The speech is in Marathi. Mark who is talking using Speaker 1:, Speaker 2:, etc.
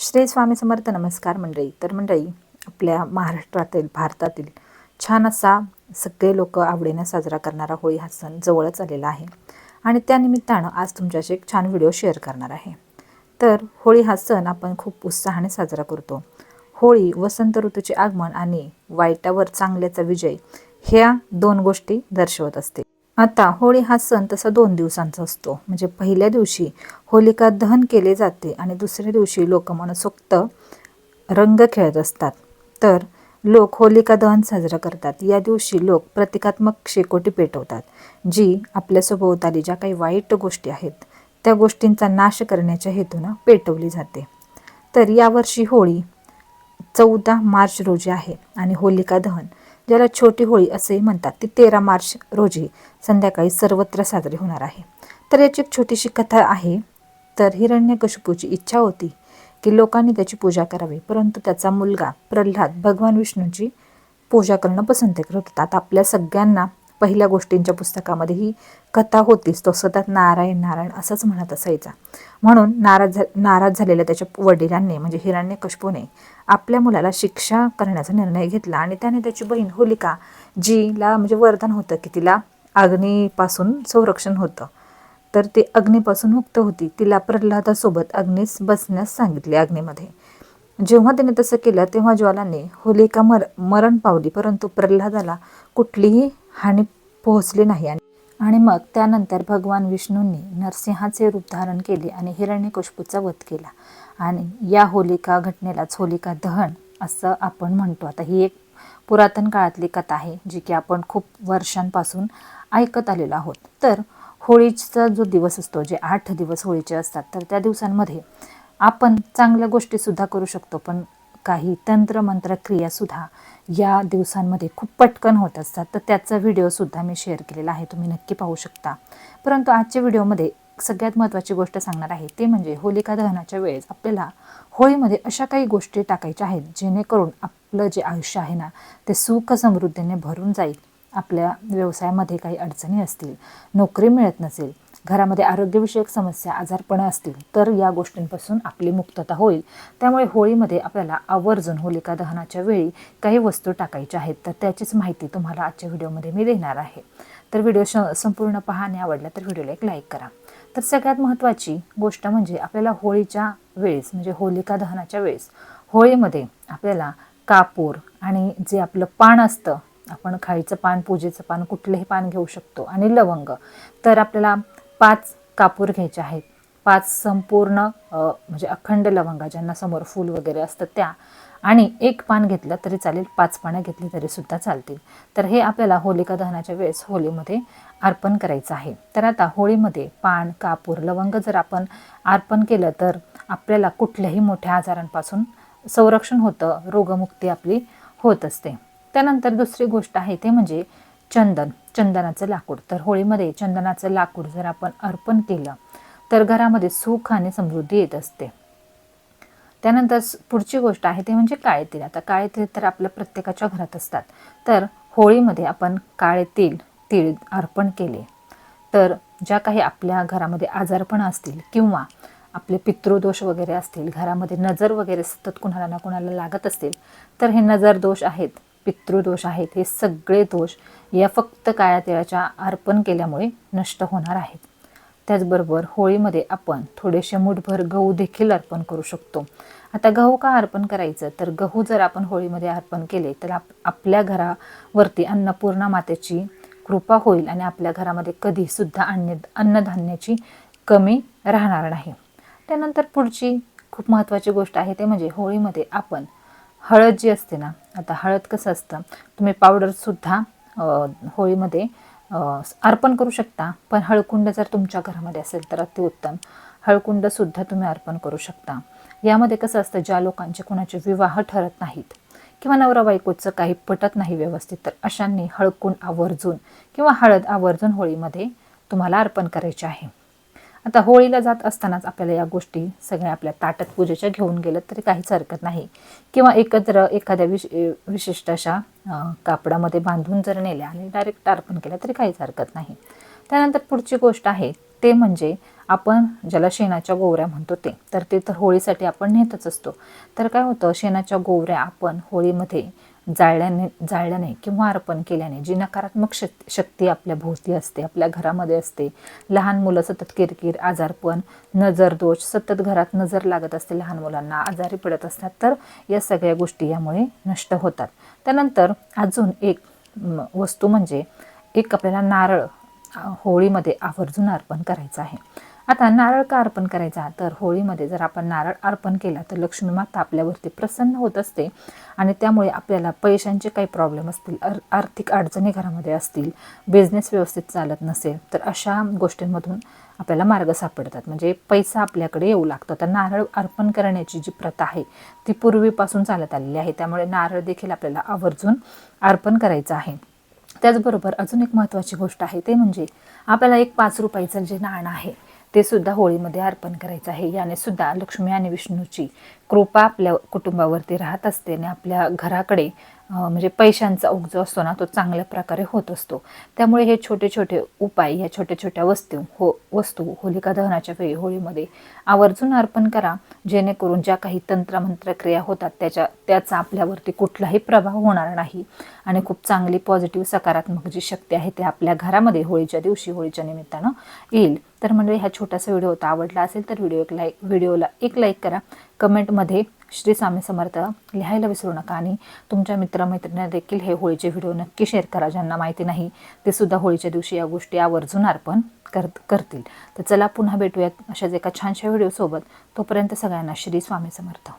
Speaker 1: श्री स्वामी समर्थ नमस्कार मंडळी. तर मंडळी आपल्या महाराष्ट्रातील भारतातील छान असा सगळे लोक आवडीने साजरा करणारा होळी हा सण जवळच आलेला आहे. आणि त्यानिमित्तानं आज तुमच्याशी एक छान व्हिडिओ शेअर करणार आहे. तर होळी हा सण आपण खूप उत्साहाने साजरा करतो. होळी वसंत ऋतूचे आगमन आणि वाईटावर चांगल्याचा विजय ह्या दोन गोष्टी दर्शवत असते. आता होळी हा सण तसा दोन दिवसांचा असतो. म्हणजे पहिल्या दिवशी होलिका दहन केले जाते आणि दुसऱ्या दिवशी लोक मनसोक्त रंग खेळत असतात. तर लोक होलिका दहन साजरा करतात. या दिवशी लोक प्रतिकात्मक शेकोटी पेटवतात जी आपल्या सभोवताली ज्या काही वाईट गोष्टी आहेत त्या गोष्टींचा नाश करण्याच्या हेतूनं पेटवली जाते. तर यावर्षी होळी चौदा मार्च रोजी आहे आणि होलिका दहन ज्याला छोटी होळी असेही म्हणतात ती तेरा मार्च रोजी संध्याकाळी सर्वत्र साजरी होणार आहे. तर याची एक छोटीशी कथा आहे. तर हिरण्यकशिपूची इच्छा होती की लोकांनी त्याची पूजा करावी परंतु त्याचा मुलगा प्रल्हाद भगवान विष्णूची पूजा करणं पसंत करत होता. आता आपल्या सगळ्यांना पहिल्या गोष्टींच्या पुस्तकामध्ये ही कथा होतीच तो सतत नारायण नारायण असंच म्हणत असायचा. म्हणून नाराज झा नाराज झालेल्या त्याच्या वडिलांनी म्हणजे हिरण्यकशपूने आपल्या मुलाला शिक्षा करण्याचा निर्णय घेतला आणि त्याने त्याची बहीण होलिका जीला म्हणजे वरदान होतं की तिला अग्नीपासून संरक्षण होतं. तर ती अग्नीपासून मुक्त होती. तिला प्रल्हादासोबत अग्नीस बसण्यास सांगितले अग्नीमध्ये. जेव्हा त्याने तसं केलं तेव्हा ज्वालाने होलिका मर मरण पावली परंतु प्रल्हादाला कुठलीही हानी पोहोचली नाही. आणि मग त्यानंतर भगवान विष्णूंनी नरसिंहाचे रूप धारण केले आणि हिरण्यकशिपूचा वध केला. आणि या होलिका घटनेलाच होलिका दहन असं आपण म्हणतो. आता ही एक पुरातन काळातली कथा आहे जी की आपण खूप वर्षांपासून ऐकत आलेलो आहोत. तर होळीचा जो दिवस असतो जे आठ दिवस होळीचे असतात तर त्या दिवसांमध्ये आपण चांगल्या गोष्टीसुद्धा करू शकतो पण काही तंत्रमंत्र क्रियासुद्धा या दिवसांमध्ये खूप पटकन होत असतात. तर त्याचा व्हिडिओसुद्धा मी शेअर केलेला आहे. तुम्ही नक्की पाहू शकता. परंतु आजच्या व्हिडिओमध्ये सगळ्यात महत्त्वाची गोष्ट सांगणार आहे. ते म्हणजे होलिका दहनाच्या वेळेस आपल्याला होळीमध्ये अशा काही गोष्टी टाकायच्या आहेत जेणेकरून आपलं जे आयुष्य आहे ना ते सुख समृद्धीने भरून जाईल. आपल्या व्यवसायामध्ये काही अडचणी असतील नोकरी मिळत नसेल घरामध्ये आरोग्यविषयक समस्या आजारपणं असतील तर या गोष्टींपासून आपली मुक्तता होईल. त्यामुळे होळीमध्ये आपल्याला आवर्जून होलिका दहनाच्या वेळी काही वस्तू टाकायच्या आहेत तर त्याचीच माहिती तुम्हाला आजच्या व्हिडिओमध्ये मी देणार आहे. तर व्हिडिओ श संपूर्ण पाहणे आवडला तर व्हिडिओला एक लाईक करा. तर सगळ्यात महत्त्वाची गोष्ट म्हणजे आपल्याला होळीच्या वेळेस म्हणजे होलिका दहनाच्या वेळेस होळीमध्ये आपल्याला कापूर आणि जे आपलं पान असतं आपण खाळीचं पान पूजेचं पान कुठलंही पान घेऊ शकतो आणि लवंग तर आपल्याला पाच कापूर घ्यायचे आहेत. पाच संपूर्ण म्हणजे अखंड लवंगा ज्यांना समोर फूल वगैरे असतं त्या. आणि एक पान घेतलं तरी चालेल पाच पानं घेतली तरी सुद्धा चालतील. तर हे आपल्याला होलिका दहनाच्या वेळेस होळीमध्ये अर्पण करायचं आहे. तर आता होळीमध्ये पान कापूर लवंग जर आपण अर्पण केलं तर आपल्याला कुठल्याही मोठ्या आजारांपासून संरक्षण होतं रोगमुक्ती आपली होत असते. त्यानंतर दुसरी गोष्ट आहे ते म्हणजे चंदन चंदनाचं लाकूड. तर होळीमध्ये चंदनाचं लाकूड जर आपण अर्पण केलं तर घरामध्ये सुख आणि समृद्धी येत असते. त्यानंतर पुढची गोष्ट आहे ते म्हणजे काळे तेल आता काळे तेल तर आपल्या प्रत्येकाच्या घरात असतात. तर होळीमध्ये आपण काळे तेल तीळ अर्पण केले. तर ज्या काही आपल्या घरामध्ये आजारपण असतील किंवा आपले पितृदोष वगैरे असतील घरामध्ये नजर वगैरे सतत कुणाला ना कुणाला लागत असतील तर हे नजर दोष आहेत. पितृदोष आहेत हे सगळे दोष या फक्त काळ्या तिळाच्या अर्पण केल्यामुळे नष्ट होणार आहेत. त्याचबरोबर होळीमध्ये आपण थोडेसे मुठभर गहू देखील अर्पण करू शकतो. आता गहू का अर्पण करायचं? तर गहू जर आपण होळीमध्ये अर्पण केले तर आप आपल्या घरावरती अन्नपूर्णा मातेची कृपा होईल आणि आपल्या घरामध्ये कधीसुद्धा अन्न अन्नधान्याची कमी राहणार नाही. त्यानंतर पुढची खूप महत्त्वाची गोष्ट आहे ते म्हणजे होळीमध्ये आपण हळद जी असते ना आता हळद कसं असतं तुम्ही पावडरसुद्धा होळीमध्ये अर्पण करू शकता. पण हळकुंड जर तुमच्या घरामध्ये असेल तर अतिउत्तम. हळकुंडसुद्धा तुम्ही अर्पण करू शकता. यामध्ये कसं असतं ज्या लोकांचे कुणाचे विवाह ठरत नाहीत किंवा नवरा बायकोचं काही पटत नाही व्यवस्थित तर अशांनी हळकुंड आवर्जून किंवा हळद आवर्जून होळीमध्ये तुम्हाला अर्पण करायचे आहे. आता होळीला जात असतानाच आपल्याला या गोष्टी सगळ्या आपल्या ताटत पूजेच्या घेऊन गेलं तरी काहीच हरकत नाही. किंवा एकत्र एखाद्या विश विशिष्ट अशा कापडामध्ये बांधून जर नेल्या आणि डायरेक्ट अर्पण केलं तरी काहीच हरकत नाही. त्यानंतर पुढची गोष्ट आहे ते म्हणजे आपण ज्याला शेणाच्या गोवऱ्या म्हणतो ते तर ते तर होळीसाठी आपण नेतच असतो. तर काय होतं शेणाच्या गोवऱ्या आपण होळीमध्ये जाळल्याने जाळल्याने किंवा अर्पण केल्याने जी नकारात्मक शक् शक्ती आपल्या भोवती असते आपल्या घरामध्ये असते लहान मुलं सतत किरकिर आजारपण नजर दोष सतत घरात नजर लागत असते लहान मुलांना आजारी पडत असतात तर या सगळ्या गोष्टी यामुळे नष्ट होतात. त्यानंतर अजून एक वस्तू म्हणजे एक आपल्याला नारळ होळीमध्ये आवर्जून अर्पण करायचं आहे. आता नारळ का अर्पण करायचा? तर होळीमध्ये जर आपण नारळ अर्पण केला तर लक्ष्मी माता आपल्यावरती प्रसन्न होत असते आणि त्यामुळे आपल्याला पैशांचे काही प्रॉब्लेम असतील अर आर्थिक अडचणी घरामध्ये असतील बिझनेस व्यवस्थित चालत नसेल तर अशा गोष्टींमधून आपल्याला मार्ग सापडतात. म्हणजे पैसा आपल्याकडे येऊ लागतो. तर नारळ अर्पण करण्याची जी प्रथा आहे ती पूर्वीपासून चालत आलेली आहे. त्यामुळे नारळ देखील आपल्याला आवर्जून अर्पण करायचं आहे. त्याचबरोबर अजून एक महत्त्वाची गोष्ट आहे ते म्हणजे आपल्याला एक पाच रुपयाचं जे नाणं आहे ते सुद्धा होळीमध्ये अर्पण करायचं आहे. याने सुद्धा लक्ष्मी आणि विष्णूची कृपा आपल्या कुटुंबावरती राहत असते आणि आपल्या घराकडे म्हणजे पैशांचा उग जो असतो ना तो चांगल्या प्रकारे होत असतो. त्यामुळे हे छोटे छोटे उपाय या छोट्या छोट्या वस्तू हो वस्तू होलिका दहनाच्या वेळी होळीमध्ये आवर्जून अर्पण करा. जेणेकरून ज्या काही तंत्रमंत्र क्रिया होतात त्याच्या त्याचा आपल्यावरती कुठलाही प्रभाव होणार नाही. आणि खूप चांगली पॉझिटिव्ह सकारात्मक जी शक्ती आहे ते आपल्या घरामध्ये होळीच्या दिवशी होळीच्या निमित्तानं येईल. तर म्हणजे हा छोटासा व्हिडिओ होता आवडला असेल तर व्हिडिओ एक लाईक व्हिडिओला एक लाईक करा. कमेंटमध्ये श्री स्वामी समर्थ लिहायला विसरू नका आणि तुमच्या मित्रमैत्रिणींना देखील हे होळीचे व्हिडिओ नक्की शेअर करा. ज्यांना माहिती नाही ते सुद्धा होळीच्या दिवशी या गोष्टी आवर्जून अर्पण कर करतील. तर चला पुन्हा भेटूयात अशाच एका छानशा व्हिडिओसोबत. तोपर्यंत सगळ्यांना श्री स्वामी समर्थ.